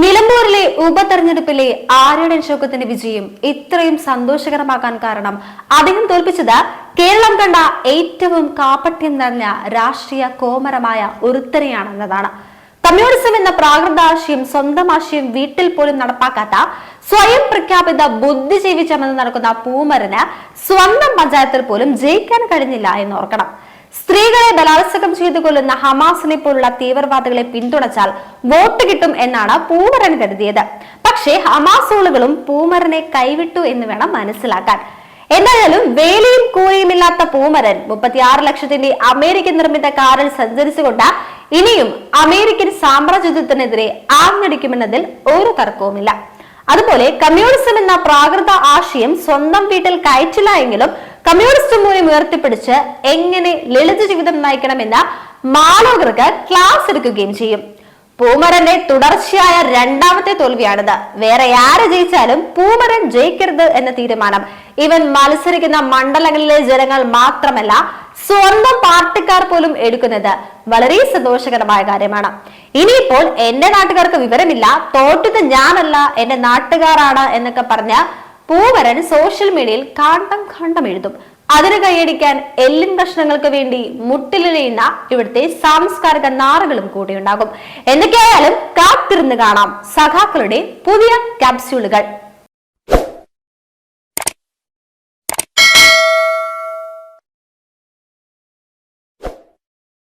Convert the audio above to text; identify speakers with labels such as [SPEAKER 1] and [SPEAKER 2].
[SPEAKER 1] നിലമ്പൂരിലെ ഉപതെരഞ്ഞെടുപ്പിലെ ആര്യടൻ ശോകത്തിന്റെ വിജയം ഇത്രയും സന്തോഷകരമാക്കാൻ കാരണം അദ്ദേഹം തോൽപ്പിച്ചത് കേരളം കണ്ട ഏറ്റവും കാപ്പട്യം നിറഞ്ഞ രാഷ്ട്രീയ കോമരമായ ഒരുത്തരെയാണെന്നതാണ് കമ്മ്യൂണിസം എന്ന പ്രാകൃത ആശയം സ്വന്തം ആശയം വീട്ടിൽ പോലും നടപ്പാക്കാത്ത സ്വയം പ്രഖ്യാപിത ബുദ്ധിജീവി ചമന്ന് നടക്കുന്ന പൂമരന് സ്വന്തം പഞ്ചായത്തിൽ പോലും ജയിക്കാൻ കഴിഞ്ഞില്ല എന്ന് ഓർക്കണം. സ്ത്രീകളെ ബലാത്സംഗം ചെയ്തു കൊല്ലുന്ന ഹമാസിനെ പോലുള്ള തീവ്രവാദികളെ പിന്തുണച്ചാൽ വോട്ട് കിട്ടും എന്നാണ് പൂമരൻ കരുതിയത്. പക്ഷേ ഹമാസോളുകളും പൂമരനെ കൈവിട്ടു എന്ന് വേണം മനസ്സിലാക്കാൻ. എന്തായാലും വേലയും കൂലിയും ഇല്ലാത്ത പൂമരൻ മുപ്പത്തിയാറ് ലക്ഷത്തിന്റെ അമേരിക്കൻ നിർമ്മിത കാറിൽ സഞ്ചരിച്ചുകൊണ്ട് ഇനിയും അമേരിക്കൻ സാമ്രാജ്യത്വത്തിനെതിരെ ആഞ്ഞടിക്കുമെന്നതിൽ ഒരു തർക്കവുമില്ല. അതുപോലെ കമ്മ്യൂണിസം എന്ന പ്രാകൃത ആശയം സ്വന്തം വീട്ടിൽ കയറ്റില്ല എങ്കിലും കമ്മ്യൂണിസ്റ്റ് മൂല്യം ഉയർത്തിപ്പിടിച്ച് എങ്ങനെ ലളിത ജീവിതം നയിക്കണമെന്ന മാലോകർക്ക് ക്ലാസ് എടുക്കുകയും ചെയ്യും. പൂമരന്റെ തുടർച്ചയായ രണ്ടാമത്തെ തോൽവിയാണിത്. വേറെ ആര് ജയിച്ചാലും പൂമരൻ ജയിക്കരുത് എന്ന തീരുമാനം. ഇവൻ മത്സരിക്കുന്ന മണ്ഡലങ്ങളിലെ ജനങ്ങൾ മാത്രമല്ല സ്വന്തം പാർട്ടിക്കാർ പോലും എടുക്കുന്നത് വളരെ സന്തോഷകരമായ കാര്യമാണ്. ഇനിയിപ്പോൾ എന്റെ നാട്ടുകാർക്ക് വിവരമില്ല തോറ്റത് ഞാനല്ല എന്റെ നാട്ടുകാരാണ് എന്നൊക്കെ പറഞ്ഞ് പൂവരൻ സോഷ്യൽ മീഡിയയിൽ കാണ്ടം കാണ്ടം എഴുതും. അതിന് കൈയടിക്കാൻ എല്ലിൻ പ്രശ്നങ്ങൾക്ക് വേണ്ടി മുട്ടിലിഴയുന്ന ഇവിടുത്തെ സാംസ്കാരിക നാറുകളും കൂടിയുണ്ടാകും എന്തൊക്കെയായാലും കാത്തിരുന്ന് കാണാം സഖാക്കളുടെ പുതിയ ക്യാപ്സ്യൂളുകൾ